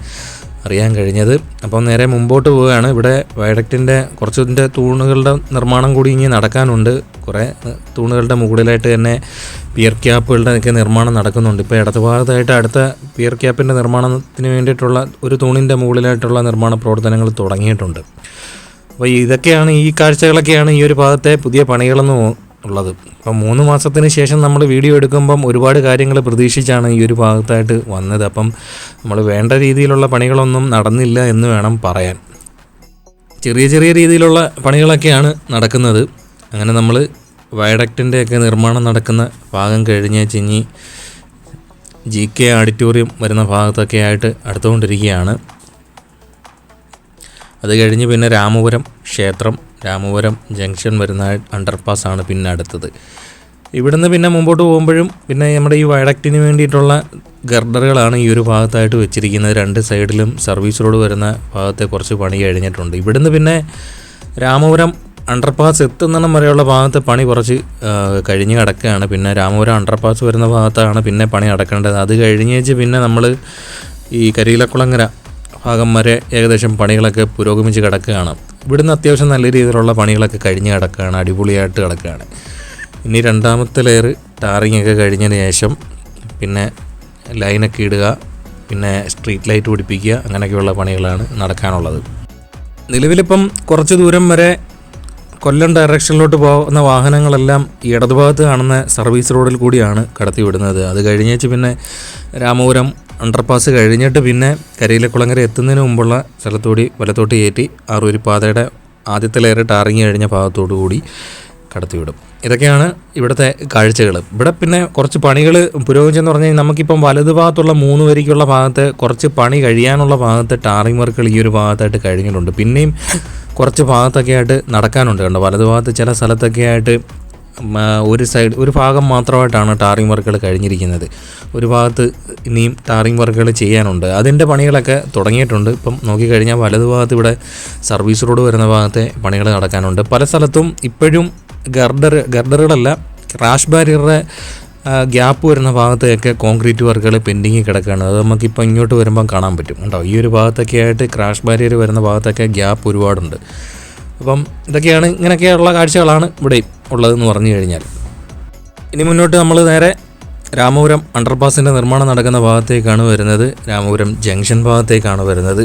അറിയാൻ കഴിഞ്ഞത്. അപ്പോൾ നേരെ മുമ്പോട്ട് പോവുകയാണ്. ഇവിടെ വയഡക്റ്റിന്റെ കുറച്ചിന്റെ തൂണുകളുടെ നിർമ്മാണം കൂടി ഇനി നടക്കാനുണ്ട്. കുറേ തൂണുകളുടെ മുകളിലായിട്ട് തന്നെ പിയർ ക്യാപ്പുകളുടെ ഒക്കെ നിർമ്മാണം നടക്കുന്നുണ്ട്. ഇപ്പോൾ ഇടതുഭാഗത്തായിട്ട് അടുത്ത പിയർ ക്യാപ്പിന്റെ നിർമ്മാണത്തിന് വേണ്ടിയിട്ടുള്ള ഒരു തൂണിന്റെ മുകളിലായിട്ടുള്ള നിർമ്മാണ പ്രവർത്തനങ്ങൾ തുടങ്ങിയിട്ടുണ്ട്. അപ്പോൾ ഇതൊക്കെയാണ് ഈ കാഴ്ചകളൊക്കെയാണ് ഈ ഒരു ഭാഗത്തെ പുതിയ പണികളെന്ന് ഉള്ളത്. അപ്പം മൂന്ന് മാസത്തിന് ശേഷം നമ്മൾ വീഡിയോ എടുക്കുമ്പം ഒരുപാട് കാര്യങ്ങൾ പ്രതീക്ഷിച്ചാണ് ഈ ഒരു ഭാഗത്തായിട്ട് വന്നത്. അപ്പം നമ്മൾ വേണ്ട രീതിയിലുള്ള പണികളൊന്നും നടന്നില്ല എന്ന് വേണം പറയാൻ. ചെറിയ ചെറിയ രീതിയിലുള്ള പണികളൊക്കെയാണ് നടക്കുന്നത്. അങ്ങനെ നമ്മൾ വയഡക്റ്റിന്റെയൊക്കെ നിർമ്മാണം നടക്കുന്ന ഭാഗം കഴിഞ്ഞ് ചിഞ്ഞി ജി കെ ഓഡിറ്റോറിയം വരുന്ന ഭാഗത്തൊക്കെ ആയിട്ട് അടുത്തുകൊണ്ടിരിക്കുകയാണ്. അത് കഴിഞ്ഞ് പിന്നെ രാമപുരം ക്ഷേത്രം രാമപുരം ജംഗ്ഷൻ വരുന്ന അണ്ടർപാസ് ആണ് പിന്നെ അടുത്തത്. ഇവിടുന്ന് പിന്നെ മുമ്പോട്ട് പോകുമ്പോഴും പിന്നെ നമ്മുടെ ഈ വയഡക്റ്റിന് വേണ്ടിയിട്ടുള്ള ഗർഡറുകളാണ് ഈ ഒരു ഭാഗത്തായിട്ട് വെച്ചിരിക്കുന്നത്. രണ്ട് സൈഡിലും സർവീസ് റോഡ് വരുന്ന ഭാഗത്തെ കുറച്ച് പണി കഴിഞ്ഞിട്ടുണ്ട്. ഇവിടുന്ന് പിന്നെ രാമപുരം അണ്ടർപാസ് എത്തുന്നിടം വരെയുള്ള ഭാഗത്തെ പണി കുറച്ച് കഴിഞ്ഞ് കിടക്കുകയാണ്. പിന്നെ രാമപുരം അണ്ടർപാസ് വരുന്ന ഭാഗത്താണ് പിന്നെ പണി നടക്കേണ്ടത്. അത് കഴിഞ്ഞേച്ച് പിന്നെ നമ്മൾ ഈ കരിയിലക്കുളങ്ങര ഭാഗം വരെ ഏകദേശം പണികളൊക്കെ പുരോഗമിച്ച് കിടക്കുകയാണ്. ഇവിടുന്ന് അത്യാവശ്യം നല്ല രീതിയിലുള്ള പണികളൊക്കെ കഴിഞ്ഞ് കിടക്കുകയാണ് അടിപൊളിയായിട്ട് കിടക്കുകയാണ്. ഇനി രണ്ടാമത്തെ ലെയർ ടാറിങ് ഒക്കെ കഴിഞ്ഞതിന് ശേഷം പിന്നെ ലൈനൊക്കെ ഇടുക പിന്നെ സ്ട്രീറ്റ് ലൈറ്റ് പിടിപ്പിക്കുക അങ്ങനെയൊക്കെയുള്ള പണികളാണ് നടക്കാനുള്ളത്. നിലവിലിപ്പം കുറച്ച് ദൂരം വരെ കൊല്ലം ഡയറക്ഷനിലോട്ട് പോകുന്ന വാഹനങ്ങളെല്ലാം ഈ ഇടതുഭാഗത്ത് കാണുന്ന സർവീസ് റോഡിൽ കൂടിയാണ് കടത്തിവിടുന്നത്. അത് കഴിഞ്ഞേച്ച് പിന്നെ രാമപുരം അണ്ടർപാസ് കഴിഞ്ഞിട്ട് പിന്നെ കരിയിലക്കുളങ്ങര എത്തുന്നതിന് മുമ്പുള്ള സ്ഥലത്തുകൂടി വലത്തോട്ട് കയറ്റി ആറൂരി പാതയുടെ ആദ്യത്തെ ലെയർ ടാറിങ് കഴിഞ്ഞ ഭാഗത്തോടു കൂടി കടത്തിവിടും. ഇതൊക്കെയാണ് ഇവിടുത്തെ കാഴ്ചകൾ ഇവിടെ പിന്നെ കുറച്ച് പണികൾ പുരോഗമിച്ചെന്ന് പറഞ്ഞു കഴിഞ്ഞാൽ നമുക്കിപ്പം വലത് ഭാഗത്തുള്ള മൂന്ന് വരിക്കുള്ള ഭാഗത്ത് കുറച്ച് പണി കഴിയാനുള്ള ഭാഗത്ത് ടാറിങ് വർക്കുകൾ ഈ ഒരു ഭാഗത്തായിട്ട് കഴിഞ്ഞിട്ടുണ്ട്. പിന്നെയും കുറച്ച് ഭാഗത്തൊക്കെ ആയിട്ട് നടക്കാനുണ്ട് കണ്ടോ? വലത് ഭാഗത്ത് ചില സ്ഥലത്തൊക്കെ ആയിട്ട് ഒരു സൈഡ് ഒരു ഭാഗം മാത്രമായിട്ടാണ് ടാറിംഗ് വർക്കുകൾ കഴിഞ്ഞിരിക്കുന്നത്. ഒരു ഭാഗത്ത് ഇനിയും ടാറിംഗ് വർക്കുകൾ ചെയ്യാനുണ്ട്. അതിന്റെ പണികളൊക്കെ തുടങ്ങിയിട്ടുണ്ട്. ഇപ്പം നോക്കിക്കഴിഞ്ഞാൽ വലത് ഭാഗത്ത് ഇവിടെ സർവീസ് റോഡ് വരുന്ന ഭാഗത്തെ പണികൾ നടക്കാനുണ്ട്. പല സ്ഥലത്തും ഇപ്പോഴും ഗർഡർ ഗർഡറുകളല്ല ക്രാഷ് ബാരിയറുടെ ഗ്യാപ്പ് വരുന്ന ഭാഗത്തെയൊക്കെ കോൺക്രീറ്റ് വർക്കുകൾ പെൻഡിങ്ങിൽ കിടക്കുകയാണ്. അത് നമുക്കിപ്പോൾ ഇങ്ങോട്ട് വരുമ്പം കാണാൻ പറ്റും. കേട്ടോ ഈ ഒരു ഭാഗത്തൊക്കെ ആയിട്ട് ക്രാഷ് ബാരിയർ വരുന്ന ഭാഗത്തൊക്കെ ഗ്യാപ്പ് ഒരുപാടുണ്ട്. അപ്പം ഇതൊക്കെയാണ് ഇങ്ങനെയൊക്കെയുള്ള കാഴ്ചകളാണ് ഇവിടെ ഉള്ളതെന്ന് പറഞ്ഞു കഴിഞ്ഞാൽ. ഇനി മുന്നോട്ട് നമ്മൾ നേരെ രാമപുരം അണ്ടർപാസിന്റെ നിർമ്മാണം നടക്കുന്ന ഭാഗത്തേക്കാണ് വരുന്നത്. രാമപുരം ജംഗ്ഷൻ ഭാഗത്തേക്കാണ് വരുന്നത്.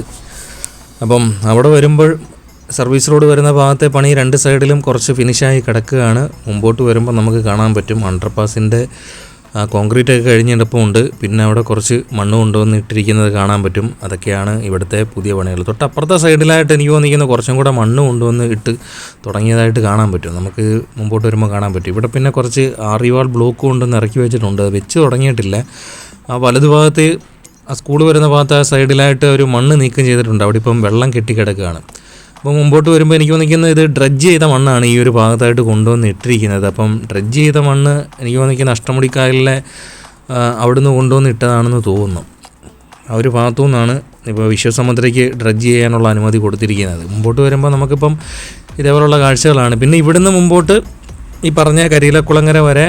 അപ്പം അവിടെ വരുമ്പോൾ സർവീസ് റോഡ് വരുന്ന ഭാഗത്തെ പണി രണ്ട് സൈഡിലും കുറച്ച് ഫിനിഷായി കിടക്കുകയാണ്. മുമ്പോട്ട് വരുമ്പോൾ നമുക്ക് കാണാൻ പറ്റും അണ്ടർപാസിന്റെ കോൺക്രീറ്റ് ഒക്കെ കഴിഞ്ഞിടപ്പുണ്ട് പിന്നെ അവിടെ കുറച്ച് മണ്ണ് കൊണ്ടുവന്നിട്ടിരിക്കുന്നത് കാണാൻ പറ്റും. അതൊക്കെയാണ് ഇവിടുത്തെ പുതിയ പണികൾ. തൊട്ടപ്പുറത്തെ സൈഡിലായിട്ട് എനിക്ക് തോന്നിക്കുന്ന കുറച്ചും കൂടെ മണ്ണ് കൊണ്ടുവന്ന് ഇട്ട് തുടങ്ങിയതായിട്ട് കാണാൻ പറ്റും. നമുക്ക് മുമ്പോട്ട് വരുമ്പോൾ കാണാൻ പറ്റും. ഇവിടെ പിന്നെ കുറച്ച് ആറിവാൾ ബ്ലോക്ക് കൊണ്ടുവന്ന് ഇറക്കി വെച്ചിട്ടുണ്ട്. വെച്ച് തുടങ്ങിയിട്ടില്ല. ആ വലതുഭാഗത്ത് ആ സ്കൂൾ വരുന്ന ഭാഗത്ത് ആ സൈഡിലായിട്ട് ഒരു മണ്ണ് നീക്കം ചെയ്തിട്ടുണ്ട്. അവിടെ ഇപ്പം വെള്ളം കെട്ടിക്കിടക്കുകയാണ്. അപ്പോൾ മുമ്പോട്ട് വരുമ്പോൾ എനിക്ക് തോന്നിക്കുന്നത് ഇത് ഡ്രഡ്ജ് ചെയ്ത മണ്ണാണ് ഈ ഒരു ഭാഗത്തായിട്ട് കൊണ്ടുവന്ന് ഇട്ടിരിക്കുന്നത്. അപ്പം ഡ്രഡ്ജ് ചെയ്ത മണ്ണ് എനിക്ക് തോന്നിക്കുന്ന അഷ്ടമുടിക്കായലിലെ ആ, അവിടുന്ന് കൊണ്ടുവന്ന് ഇട്ടതാണെന്ന് തോന്നുന്നു. ആ ഒരു ഭാഗത്തു നിന്നാണ് ഇപ്പോൾ വിശ്വസമുദ്രയ്ക്ക് ഡ്രഡ്ജ് ചെയ്യാനുള്ള അനുമതി കൊടുത്തിരിക്കുന്നത്. മുമ്പോട്ട് വരുമ്പോൾ നമുക്കിപ്പം ഇതേപോലുള്ള കാഴ്ചകളാണ്. പിന്നെ ഇവിടുന്ന് മുമ്പോട്ട് ഈ പറഞ്ഞ കരിയിലക്കുളങ്ങര വരെ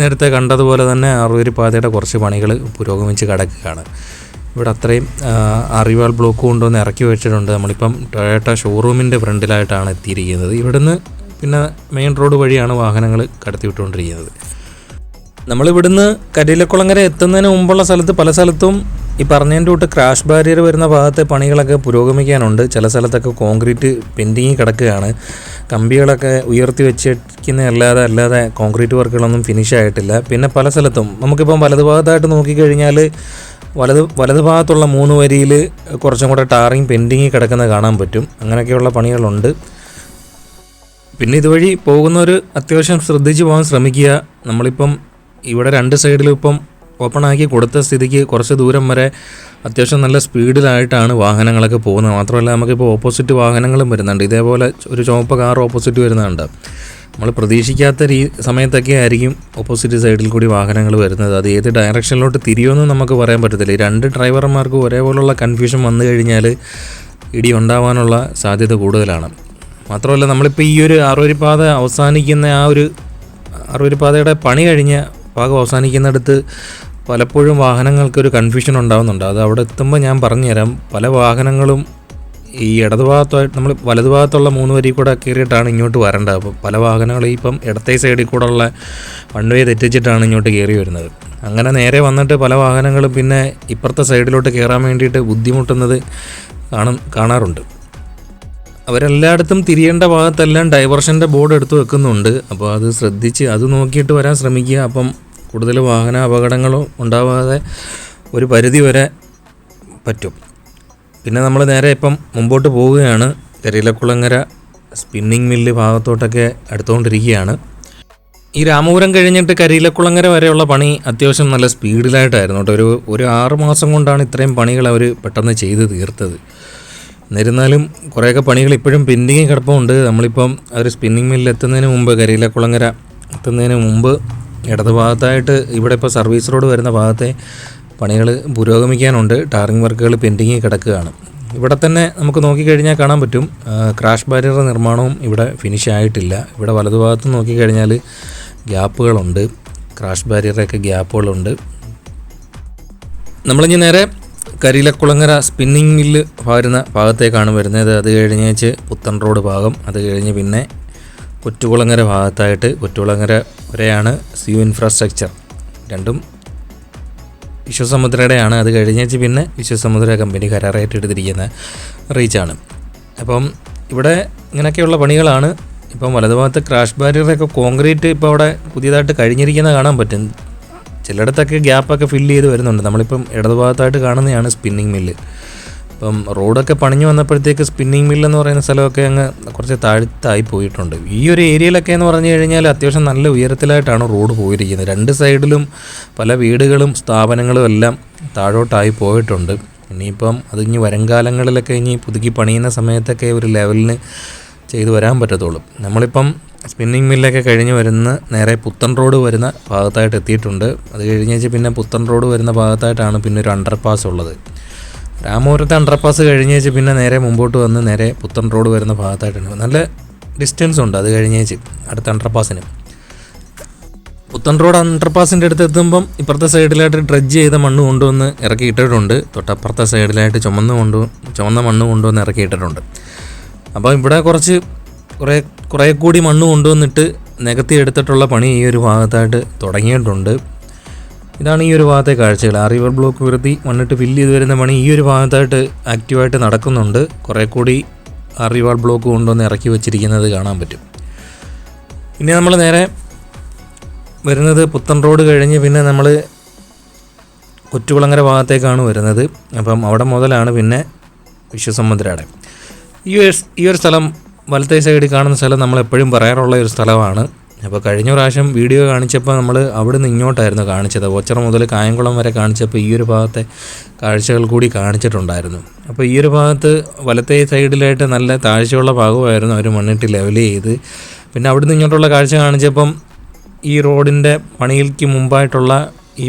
നേരത്തെ കണ്ടതുപോലെ തന്നെ ആറുവരി പാതയുടെ കുറച്ച് പണികൾ പുരോഗമിച്ച് കിടക്കുകയാണ്. ഇവിടെ അത്രയും അറിവാൾ ബ്ലോക്ക് കൊണ്ടുവന്ന് ഇറക്കി വെച്ചിട്ടുണ്ട്. നമ്മളിപ്പം ടൊയോട്ട ഷോറൂമിന്റെ ഫ്രണ്ടിലായിട്ടാണ് എത്തിയിരിക്കുന്നത്. ഇവിടുന്ന് പിന്നെ മെയിൻ റോഡ് വഴിയാണ് വാഹനങ്ങൾ കടത്തിവിട്ടുകൊണ്ടിരിക്കുന്നത്. നമ്മളിവിടുന്ന് കരിയിലക്കുളങ്ങര എത്തുന്നതിന് മുമ്പുള്ള സ്ഥലത്ത് പല സ്ഥലത്തും ഈ പറഞ്ഞതിന്റെ കൂട്ട് ക്രാഷ് ബാരിയർ വരുന്ന ഭാഗത്തെ പണികളൊക്കെ പുരോഗമിക്കാനുണ്ട്. ചില സ്ഥലത്തൊക്കെ കോൺക്രീറ്റ് പെൻഡിങ് കിടക്കുകയാണ്. കമ്പികളൊക്കെ ഉയർത്തി വെച്ചിരിക്കുന്നതല്ലാതെ അല്ലാതെ കോൺക്രീറ്റ് വർക്കുകളൊന്നും ഫിനിഷ് ആയിട്ടില്ല. പിന്നെ പല സ്ഥലത്തും നമുക്കിപ്പം വലതുഭാഗത്തായിട്ട് നോക്കിക്കഴിഞ്ഞാൽ വലത് ഭാഗത്തുള്ള മൂന്ന് വരിയിൽ കുറച്ചും കൂടെ ടാറിങ് പെൻഡിങ് കിടക്കുന്നത് കാണാൻ പറ്റും. അങ്ങനെയൊക്കെയുള്ള പണികളുണ്ട്. പിന്നെ ഇതുവഴി പോകുന്നവർ അത്യാവശ്യം ശ്രദ്ധിച്ച് പോകാൻ ശ്രമിക്കുക. നമ്മളിപ്പം ഇവിടെ രണ്ട് സൈഡിലും ഇപ്പം ഓപ്പൺ ആക്കി കൊടുത്ത സ്ഥിതിക്ക് കുറച്ച് ദൂരം വരെ അത്യാവശ്യം നല്ല സ്പീഡിലായിട്ടാണ് വാഹനങ്ങളൊക്കെ പോകുന്നത്. മാത്രമല്ല നമുക്കിപ്പോൾ ഓപ്പോസിറ്റ് വാഹനങ്ങളും വരുന്നുണ്ട്. ഇതേപോലെ ഒരു ചുവപ്പ് കാർ ഓപ്പോസിറ്റ് വരുന്നുണ്ട്. നമ്മൾ പ്രതീക്ഷിക്കാത്ത രീ സമയത്തൊക്കെ ആയിരിക്കും ഓപ്പോസിറ്റ് സൈഡിൽ കൂടി വാഹനങ്ങൾ വരുന്നത്. അത് ഏത് ഡയറക്ഷനിലോട്ട് തിരിയുമെന്ന് നമുക്ക് പറയാൻ പറ്റത്തില്ല. ഈ രണ്ട് ഡ്രൈവർമാർക്കും ഒരേപോലുള്ള കൺഫ്യൂഷൻ വന്നു കഴിഞ്ഞാൽ ഇടി ഉണ്ടാവാനുള്ള സാധ്യത കൂടുതലാണ്. മാത്രമല്ല നമ്മളിപ്പോൾ ഈ ഒരു അറുവരിപ്പാത അവസാനിക്കുന്ന ആ ഒരു അറുവരിപ്പാതയുടെ പണി കഴിഞ്ഞ ഭാഗം അവസാനിക്കുന്നിടത്ത് പലപ്പോഴും വാഹനങ്ങൾക്കൊരു കൺഫ്യൂഷൻ ഉണ്ടാകുന്നുണ്ട് അത് അവിടെ എത്തുമ്പോൾ ഞാൻ പറഞ്ഞുതരാം. പല വാഹനങ്ങളും ഈ ഇടതുഭാഗത്തായിട്ട് നമ്മൾ വലതുഭാഗത്തുള്ള മൂന്ന് വരി കൂടെ കയറിയിട്ടാണ് ഇങ്ങോട്ട് വരേണ്ടത്. അപ്പോൾ പല വാഹനങ്ങളും ഇപ്പം ഇടത്തെ സൈഡിൽ കൂടെ ഉള്ള വൺ വേ തെറ്റിച്ചിട്ടാണ് ഇങ്ങോട്ട് കയറി വരുന്നത്. അങ്ങനെ നേരെ വന്നിട്ട് പല വാഹനങ്ങളും പിന്നെ ഇപ്പുറത്തെ സൈഡിലോട്ട് കയറാൻ വേണ്ടിയിട്ട് ബുദ്ധിമുട്ടുന്നത് കാണും കാണാറുണ്ട്. അവരെല്ലായിടത്തും തിരിയേണ്ട ഭാഗത്തെല്ലാം ഡൈവർഷന്റെ ബോർഡ് എടുത്ത് വെക്കുന്നുണ്ട്. അപ്പോൾ അത് ശ്രദ്ധിച്ച് അത് നോക്കിയിട്ട് വരാൻ ശ്രമിക്കുക. അപ്പം കൂടുതൽ വാഹന അപകടങ്ങളോ ഉണ്ടാവാതെ ഒരു പരിധി വരെ പറ്റും. പിന്നെ നമ്മൾ നേരെ ഇപ്പം മുമ്പോട്ട് പോവുകയാണ്. തെരയിലക്കുളങ്ങര സ്പിന്നിങ് മില്ല് ഭാഗത്തോട്ടൊക്കെ അടുത്തുകൊണ്ടിരിക്കുകയാണ്. ഈ രാമപുരം കഴിഞ്ഞിട്ട് കരിയിലക്കുളങ്ങര വരെയുള്ള പണി അത്യാവശ്യം നല്ല സ്പീഡിലായിട്ടായിരുന്നു കേട്ടോ. ഒരു ഒരു ആറ് മാസം കൊണ്ടാണ് ഇത്രയും പണികൾ അവർ പെട്ടെന്ന് ചെയ്ത് തീർത്തത്. എന്നിരുന്നാലും കുറേയൊക്കെ പണികൾ ഇപ്പോഴും പെൻഡിങ് കിടപ്പുണ്ട്. നമ്മളിപ്പം അവർ സ്പിന്നിങ് മില്ലിൽ എത്തുന്നതിന് മുമ്പ് കരിയിലക്കുളങ്ങര എത്തുന്നതിന് മുമ്പ് ഇടതുഭാഗത്തായിട്ട് ഇവിടെ ഇപ്പോൾ സർവീസ് റോഡ് വരുന്ന ഭാഗത്തെ പണികൾ പുരോഗമിക്കാനുണ്ട്. ടാറിങ് വർക്കുകൾ പെൻഡിങ്ങിൽ കിടക്കുകയാണ്. ഇവിടെ തന്നെ നമുക്ക് നോക്കിക്കഴിഞ്ഞാൽ കാണാൻ പറ്റും. ക്രാഷ് ബാരിയർ നിർമ്മാണവും ഇവിടെ ഫിനിഷ് ആയിട്ടില്ല. ഇവിടെ വലതുഭാഗത്ത് നോക്കിക്കഴിഞ്ഞാൽ ഗ്യാപ്പുകളുണ്ട്. ക്രാഷ് ബാരിയറൊക്കെ ഗ്യാപ്പുകളുണ്ട്. നമ്മളിഞ്ഞ് നേരെ കരിയിലക്കുളങ്ങര സ്പിന്നിങ് മില്ല് വരുന്ന ഭാഗത്തേക്കാണ് വരുന്നത്. അത് കഴിഞ്ഞേച്ച് പുത്തൻ റോഡ് ഭാഗം. അത് കഴിഞ്ഞ് പിന്നെ കൊറ്റുകുളങ്ങര ഭാഗത്തായിട്ട് കൊറ്റുകുളങ്ങര വരെയാണ് സിയു ഇൻഫ്രാസ്ട്രക്ചർ. രണ്ടും വിശ്വസമുദ്രയുടെയാണ് അത് കഴിഞ്ഞേച്ച് പിന്നെ വിശ്വസമുദ്ര കമ്പനി കരാറായിട്ട് എടുത്തിരിക്കുന്ന റീച്ചാണ്. അപ്പം ഇവിടെ ഇങ്ങനെയൊക്കെയുള്ള പണികളാണ് ഇപ്പം വലതുഭാഗത്ത് ക്രാഷ് ബാരിയറൊക്കെ കോൺക്രീറ്റ് ഇപ്പോൾ അവിടെ പുതിയതായിട്ട് കഴിഞ്ഞിരിക്കുന്ന കാണാൻ പറ്റും. ചിലയിടത്തൊക്കെ ഗ്യാപ്പൊക്കെ ഫില്ല് ചെയ്ത് വരുന്നുണ്ട്. നമ്മളിപ്പം ഇടതുഭാഗത്തായിട്ട് കാണുന്നതാണ് സ്പിന്നിങ് മില്ല്. ഇപ്പം റോഡൊക്കെ പണിഞ്ഞു വന്നപ്പോഴത്തേക്ക് സ്പിന്നിങ് മില്ലെന്ന് പറയുന്ന സ്ഥലമൊക്കെ അങ്ങ് കുറച്ച് താഴ്ത്തായി പോയിട്ടുണ്ട്. ഈ ഒരു ഏരിയയിലൊക്കെ എന്ന് പറഞ്ഞു കഴിഞ്ഞാൽ അത്യാവശ്യം നല്ല ഉയരത്തിലായിട്ടാണ് റോഡ് പോയിരിക്കുന്നത്. രണ്ട് സൈഡിലും പല വീടുകളും സ്ഥാപനങ്ങളും എല്ലാം താഴോട്ടായി പോയിട്ടുണ്ട്. ഇനിയിപ്പം അത് ഇനി വരങ്കാലങ്ങളിലൊക്കെ ഇനി പുതുക്കി പണിയുന്ന സമയത്തൊക്കെ ഒരു ലെവലിന് ചെയ്തു വരാൻ പറ്റത്തുള്ളൂ. നമ്മളിപ്പം സ്പിന്നിങ് മില്ലൊക്കെ കഴിഞ്ഞ് വരുന്ന നേരെ പുത്തൻ റോഡ് വരുന്ന ഭാഗത്തായിട്ട് എത്തിയിട്ടുണ്ട്. അത് കഴിഞ്ഞേച്ച് പിന്നെ പുത്തൻ റോഡ് വരുന്ന ഭാഗത്തായിട്ടാണ് പിന്നെ ഒരു അണ്ടർപാസ് ഉള്ളത്. രാമപുരത്തെ അണ്ടർപാസ് കഴിഞ്ഞേച്ച് പിന്നെ നേരെ മുമ്പോട്ട് വന്ന് നേരെ പുത്തൻ റോഡ് വരുന്ന ഭാഗത്തായിട്ടുണ്ട് നല്ല ഡിസ്റ്റൻസ് ഉണ്ട് അത് കഴിഞ്ഞേച്ച് അടുത്ത അണ്ടർപാസിന് പുത്തൻ റോഡ് അണ്ടർപാസിന്റെ അടുത്ത് എത്തുമ്പം ഇപ്പുറത്തെ സൈഡിലായിട്ട് ഡ്രഡ്ജ് ചെയ്ത മണ്ണ് കൊണ്ടുവന്ന് ഇറക്കി ഇട്ടിട്ടുണ്ട്. തൊട്ടപ്പുറത്തെ സൈഡിലായിട്ട് ചുമന്ന കൊണ്ട് ചുമന്ന മണ്ണ് കൊണ്ടുവന്ന് ഇറക്കി ഇട്ടിട്ടുണ്ട്. അപ്പോൾ ഇവിടെ കുറച്ച് കുറേ കുറേ കൂടി മണ്ണ് കൊണ്ടുവന്നിട്ട് നികത്തി എടുത്തിട്ടുള്ള പണി ഈ ഒരു ഭാഗത്തായിട്ട് തുടങ്ങിയിട്ടുണ്ട്. ഇതാണ് ഈ ഒരു ഭാഗത്തെ കാഴ്ചകൾ. ആ റിവർ ബ്ലോക്ക് ഉയർത്തി മണ്ണിട്ട് ഫില്ല് ചെയ്ത് വരുന്ന പണി ഈ ഒരു ഭാഗത്തായിട്ട് ആക്റ്റീവായിട്ട് നടക്കുന്നുണ്ട്. കുറേ കൂടി ആ റിവർ ബ്ലോക്ക് കൊണ്ടുവന്ന് ഇറക്കി വെച്ചിരിക്കുന്നത് കാണാൻ പറ്റും. ഇനി നമ്മൾ നേരെ വരുന്നത് പുത്തൻ റോഡ് കഴിഞ്ഞ് പിന്നെ നമ്മൾ കൊറ്റുകുളങ്ങര ഭാഗത്തേക്കാണ് വരുന്നത്. അപ്പം അവിടെ മുതലാണ് പിന്നെ വിശ്വസമുദ്രയുടെ ഈ ഒരു ഈ ഒരു സ്ഥലം വലത്തേ സൈഡിൽ കാണുന്ന സ്ഥലം നമ്മൾ എപ്പോഴും പറയാറുള്ള ഒരു സ്ഥലമാണ്. അപ്പോൾ കഴിഞ്ഞ പ്രാവശ്യം വീഡിയോ കാണിച്ചപ്പോൾ നമ്മൾ അവിടെ നിന്ന് ഇങ്ങോട്ടായിരുന്നു കാണിച്ചത്. ഒച്ചറ മുതൽ കായംകുളം വരെ കാണിച്ചപ്പോൾ ഈ ഒരു ഭാഗത്തെ കാഴ്ചകൾ കൂടി കാണിച്ചിട്ടുണ്ടായിരുന്നു. അപ്പോൾ ഈ ഒരു ഭാഗത്ത് വലത്തേ സൈഡിലായിട്ട് നല്ല താഴ്ചയുള്ള ഭാഗമായിരുന്നു അവർ മണ്ണിട്ട് ലെവൽ ചെയ്ത്. പിന്നെ അവിടെ നിന്ന് ഇങ്ങോട്ടുള്ള കാഴ്ച കാണിച്ചപ്പം ഈ റോഡിന്റെ പണിയിലേക്ക് മുമ്പായിട്ടുള്ള ഈ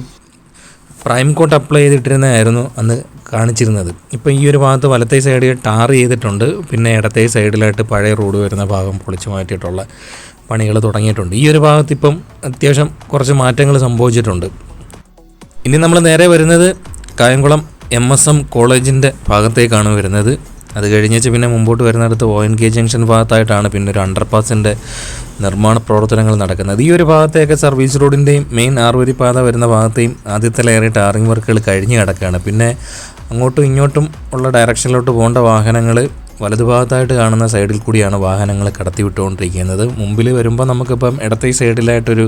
പ്രൈം കോട്ട് അപ്ലൈ ചെയ്തിട്ടിരുന്നതായിരുന്നു അന്ന് കാണിച്ചിരുന്നത്. ഇപ്പം ഈ ഒരു ഭാഗത്ത് വലത്തേ സൈഡിൽ ടാർ ചെയ്തിട്ടുണ്ട്. പിന്നെ ഇടത്തേ സൈഡിലായിട്ട് പഴയ റോഡ് വരുന്ന ഭാഗം പൊളിച്ചു മാറ്റിയിട്ടുള്ള പണികൾ തുടങ്ങിയിട്ടുണ്ട്. ഈ ഒരു ഭാഗത്ത് ഇപ്പം അത്യാവശ്യം കുറച്ച് മാറ്റങ്ങൾ സംഭവിച്ചിട്ടുണ്ട്. ഇനി നമ്മൾ നേരെ വരുന്നത് കായംകുളം എം എസ് എം കോളേജിന്റെ ഭാഗത്തേക്കാണ് വരുന്നത്. അത് കഴിഞ്ഞേച്ച് പിന്നെ മുമ്പോട്ട് വരുന്നിടത്ത് ഒ എൻ കെ ജംഗ്ഷൻ ഭാഗത്തായിട്ടാണ് പിന്നെ ഒരു അണ്ടർപാസിന്റെ നിർമ്മാണ പ്രവർത്തനങ്ങൾ നടക്കുന്നത്. ഈ ഒരു ഭാഗത്തെയൊക്കെ സർവീസ് റോഡിന്റെയും മെയിൻ ആറുവരി പാത വരുന്ന ഭാഗത്തെയും ആദ്യത്തെ ലെയറിൽ ടാറിംഗ് വർക്കുകൾ കഴിഞ്ഞ് കിടക്കുകയാണ്. പിന്നെ അങ്ങോട്ടും ഇങ്ങോട്ടും ഉള്ള ഡയറക്ഷനിലോട്ട് പോകേണ്ട വാഹനങ്ങൾ വലതുഭാഗത്തായിട്ട് കാണുന്ന സൈഡിൽ കൂടിയാണ് വാഹനങ്ങൾ കടത്തിവിട്ടുകൊണ്ടിരിക്കുന്നത്. മുമ്പിൽ വരുമ്പോൾ നമുക്കിപ്പം ഇടത്തെ സൈഡിലായിട്ടൊരു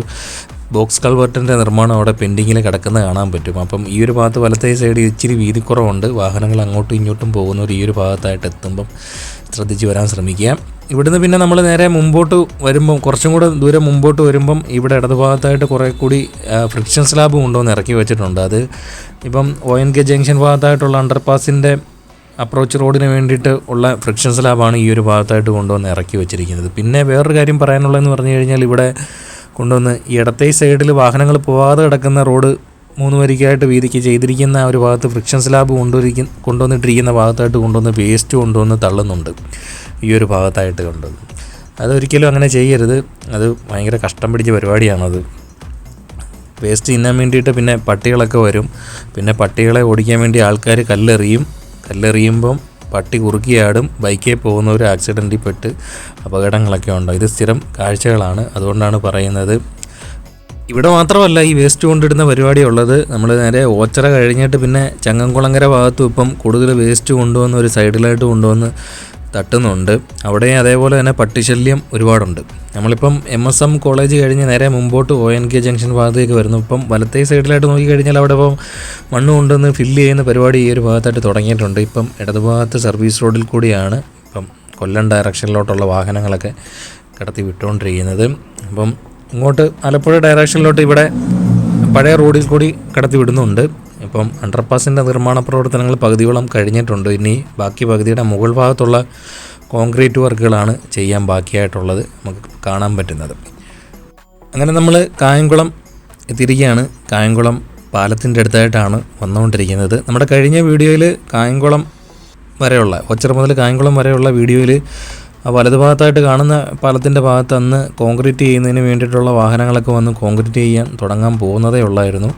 ബോക്സ് കൾവർട്ടിന്റെ നിർമ്മാണം അവിടെ പെൻഡിങ്ങിൽ കിടക്കുന്നത് കാണാൻ പറ്റും. അപ്പം ഈ ഒരു ഭാഗത്ത് വലത്തെ സൈഡിൽ ഇച്ചിരി വീതി കുറവുണ്ട്. വാഹനങ്ങൾ അങ്ങോട്ടും ഇങ്ങോട്ടും പോകുന്നവർ ഈ ഒരു ഭാഗത്തായിട്ട് എത്തുമ്പം ശ്രദ്ധിച്ച് വരാൻ ശ്രമിക്കുക. ഇവിടുന്ന് പിന്നെ നമ്മൾ നേരെ മുമ്പോട്ട് വരുമ്പം കുറച്ചും കൂടെ ദൂരം മുമ്പോട്ട് വരുമ്പം ഇവിടെ ഇടതുഭാഗത്തായിട്ട് കുറേ കൂടി ഫ്രിക്ഷൻ സ്ലാബ് കൊണ്ടുവന്ന് ഇറക്കി വെച്ചിട്ടുണ്ട്. അത് ഇപ്പം ഒ എൻ കെ ജംഗ്ഷൻ ഭാഗത്തായിട്ടുള്ള അണ്ടർപാസിന്റെ അപ്രോച്ച് റോഡിന് വേണ്ടിയിട്ട് ഉള്ള ഫ്രിക്ഷൻ സ്ലാബാണ് ഈ ഒരു ഭാഗത്തായിട്ട് കൊണ്ടുവന്ന് ഇറക്കി വെച്ചിരിക്കുന്നത്. പിന്നെ വേറൊരു കാര്യം പറയാനുള്ളതെന്ന് പറഞ്ഞു കഴിഞ്ഞാൽ ഇവിടെ കൊണ്ടുവന്ന് ഇടത്തെ സൈഡിൽ വാഹനങ്ങൾ പോവാതെ കിടക്കുന്ന റോഡ് മൂന്ന് വരിക്കായിട്ട് വീതിക്ക് ചെയ്തിരിക്കുന്ന ഒരു ഭാഗത്ത് ഫ്രിക്ഷൻ സ്ലാബ് കൊണ്ടുവരിക്കുന്ന കൊണ്ടുവന്നിട്ടിരിക്കുന്ന ഭാഗത്തായിട്ട് കൊണ്ടുവന്ന് വേസ്റ്റ് കൊണ്ടുവന്ന് തള്ളുന്നുണ്ട്. ഈ ഒരു ഭാഗത്തായിട്ട് കൊണ്ടുവന്ന്. അതൊരിക്കലും അങ്ങനെ ചെയ്യരുത്. അത് ഭയങ്കര കഷ്ടം പിടിച്ച പരിപാടിയാണത്. വേസ്റ്റ് തിന്നാൻ വേണ്ടിയിട്ട് പിന്നെ പട്ടികളൊക്കെ വരും. പിന്നെ പട്ടികളെ ഓടിക്കാൻ വേണ്ടി ആൾക്കാർ കല്ലെറിയും. കല്ലെറിയുമ്പം പട്ടി കുറുക്കിയാടും ബൈക്കിൽ പോകുന്നവർ ആക്സിഡന്റിൽ പെട്ട് അപകടങ്ങളൊക്കെ ഉണ്ടോ? ഇത് സ്ഥിരം കാഴ്ചകളാണ്. അതുകൊണ്ടാണ് പറയുന്നത്. ഇവിടെ മാത്രമല്ല ഈ വേസ്റ്റ് കൊണ്ടിടുന്ന പരിപാടി ഉള്ളത്. നമ്മൾ നേരെ ഓച്ചറ കഴിഞ്ഞിട്ട് പിന്നെ ചങ്ങംകുളങ്ങര ഭാഗത്തും ഇപ്പം കൂടുതൽ വേസ്റ്റ് കൊണ്ടുവന്ന് ഒരു സൈഡിലായിട്ട് കൊണ്ടുവന്ന് തട്ടുന്നുണ്ട്. അവിടെ അതേപോലെ തന്നെ പട്ടിശല്യം ഒരുപാടുണ്ട്. നമ്മളിപ്പം എം എസ് എം കോളേജ് കഴിഞ്ഞ് നേരെ മുമ്പോട്ട് ഒ എൻ കെ ജംഗ്ഷൻ ഭാഗത്തേക്ക് വരുന്നു. ഇപ്പം വലത്തേ സൈഡിലായിട്ട് നോക്കിക്കഴിഞ്ഞാൽ അവിടെ ഇപ്പം മണ്ണ് കൊണ്ടുവന്ന് ഫില്ല് ചെയ്യുന്ന പരിപാടി ഈ ഒരു ഭാഗത്തായിട്ട് തുടങ്ങിയിട്ടുണ്ട്. ഇപ്പം ഇടതുഭാഗത്ത് സർവീസ് റോഡിൽ കൂടിയാണ് ഇപ്പം കൊല്ലം ഡയറക്ഷനിലോട്ടുള്ള വാഹനങ്ങളൊക്കെ കടത്തി വിട്ടുകൊണ്ടിരിക്കുന്നത്. അപ്പം ഇങ്ങോട്ട് ആലപ്പുഴ ഡയറക്ഷനിലോട്ട് ഇവിടെ പഴയ റോഡിൽ കൂടി കടത്തി വിടുന്നുണ്ട്. ഇപ്പം അണ്ടർപാസിന്റെ നിർമ്മാണ പ്രവർത്തനങ്ങൾ പകുതിയോളം കഴിഞ്ഞിട്ടുണ്ട്. ഇനി ബാക്കി പകുതിയുടെ മുകൾ ഭാഗത്തുള്ള കോൺക്രീറ്റ് വർക്കുകളാണ് ചെയ്യാൻ ബാക്കിയായിട്ടുള്ളത് നമുക്ക് കാണാൻ പറ്റുന്നത്. അങ്ങനെ നമ്മൾ കായംകുളം എത്തിയിരിക്കുകയാണ്. കായംകുളം പാലത്തിന്റെ അടുത്തായിട്ടാണ് വന്നുകൊണ്ടിരിക്കുന്നത്. നമ്മുടെ കഴിഞ്ഞ വീഡിയോയിൽ കായംകുളം വരെയുള്ള ഒച്ചറ മുതൽ കായംകുളം വരെയുള്ള വീഡിയോയിൽ ആ വലതുഭാഗത്തായിട്ട് കാണുന്ന പാലത്തിന്റെ ഭാഗത്ത് അന്ന് കോൺക്രീറ്റ് ചെയ്യുന്നതിന് വേണ്ടിയിട്ടുള്ള വാഹനങ്ങളൊക്കെ വന്ന് കോൺക്രീറ്റ് ചെയ്യാൻ തുടങ്ങാൻ പോകുന്നതേ ഉള്ളായിരുന്നു.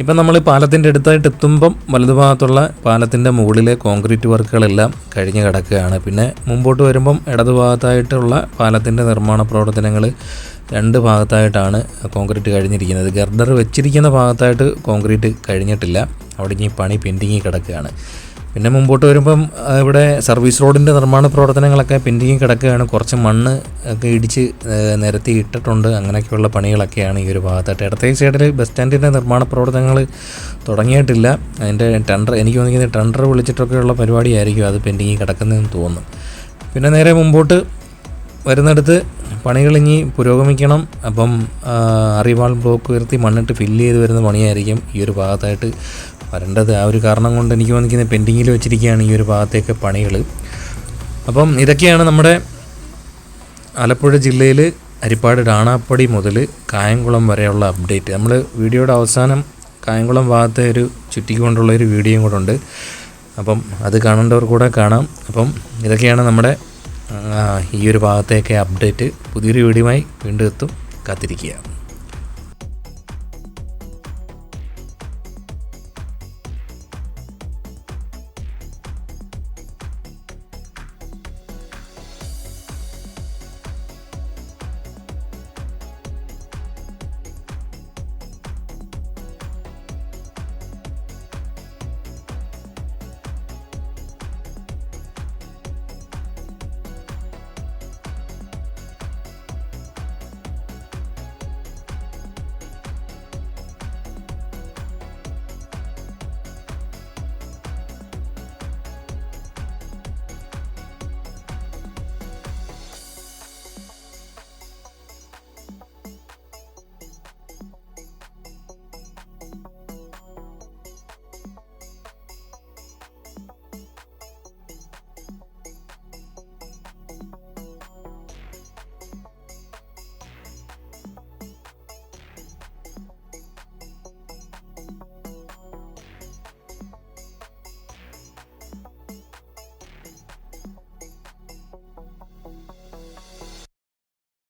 ഇപ്പം നമ്മൾ പാലത്തിന്റെ അടുത്തായിട്ട് എത്തുമ്പം വലതുഭാഗത്തുള്ള പാലത്തിന്റെ മുകളിലെ കോൺക്രീറ്റ് വർക്കുകളെല്ലാം കഴിഞ്ഞ് കിടക്കുകയാണ്. പിന്നെ മുമ്പോട്ട് വരുമ്പം ഇടതുഭാഗത്തായിട്ടുള്ള പാലത്തിന്റെ നിർമ്മാണ പ്രവർത്തനങ്ങൾ രണ്ട് ഭാഗത്തായിട്ടാണ് കോൺക്രീറ്റ് കഴിഞ്ഞിരിക്കുന്നത്. ഗർഡർ വെച്ചിരിക്കുന്ന ഭാഗത്തായിട്ട് കോൺക്രീറ്റ് കഴിഞ്ഞിട്ടില്ല. അവിടെ ഇനി പണി പെൻഡിങ്ങി കിടക്കുകയാണ്. പിന്നെ മുമ്പോട്ട് വരുമ്പം ഇവിടെ സർവീസ് റോഡിന്റെ നിർമ്മാണ പ്രവർത്തനങ്ങളൊക്കെ പെൻഡിങ്ങിൽ കിടക്കുകയാണ്. കുറച്ച് മണ്ണ് ഒക്കെ ഇടിച്ച് നിരത്തി ഇട്ടിട്ടുണ്ട്. അങ്ങനെയൊക്കെയുള്ള പണികളൊക്കെയാണ് ഈ ഒരു ഭാഗത്തായിട്ട്. ഇടത്തേ സൈഡിൽ ബസ് സ്റ്റാൻഡിന്റെ നിർമ്മാണ പ്രവർത്തനങ്ങൾ തുടങ്ങിയിട്ടില്ല. അതിന്റെ ടെൻഡർ എനിക്ക് തോന്നിക്കുന്നത് ടെൻഡർ വിളിച്ചിട്ടൊക്കെയുള്ള പരിപാടിയായിരിക്കും അത് പെൻഡിങ് കിടക്കുന്നതെന്ന് തോന്നുന്നു. പിന്നെ നേരെ മുമ്പോട്ട് വരുന്നിടത്ത് പണികൾ ഇനി പുരോഗമിക്കണം. അപ്പം അറിവാൾ ബ്ലോക്ക് ഉയർത്തി മണ്ണിട്ട് ഫില്ല് ചെയ്ത് വരുന്ന പണിയായിരിക്കും ഈ ഒരു ഭാഗത്തായിട്ട് വരേണ്ടത് ആ ഒരു കാരണം കൊണ്ട് എനിക്ക് വന്നിരിക്കുന്ന പെൻഡിങ്ങിൽ വെച്ചിരിക്കുകയാണ് ഈ ഒരു ഭാഗത്തേക്ക് പണികൾ അപ്പം ഇതൊക്കെയാണ് നമ്മുടെ ആലപ്പുഴ ജില്ലയിൽ അരിപ്പാട് ഡാണാപ്പടി മുതൽ കായംകുളം വരെയുള്ള അപ്ഡേറ്റ്. നമ്മൾ വീഡിയോയുടെ അവസാനം കായംകുളം ഭാഗത്തെ ഒരു ചുറ്റിക്കൊണ്ടുള്ള ഒരു വീഡിയോയും കൂടെ ഉണ്ട്. അപ്പം അത് കാണേണ്ടവർ കൂടെ കാണാം. അപ്പം ഇതൊക്കെയാണ് നമ്മുടെ ഈ ഒരു ഭാഗത്തേക്ക് അപ്ഡേറ്റ്. പുതിയൊരു വീഡിയോയുമായി വീണ്ടും എത്തും. കാത്തിരിക്കുക.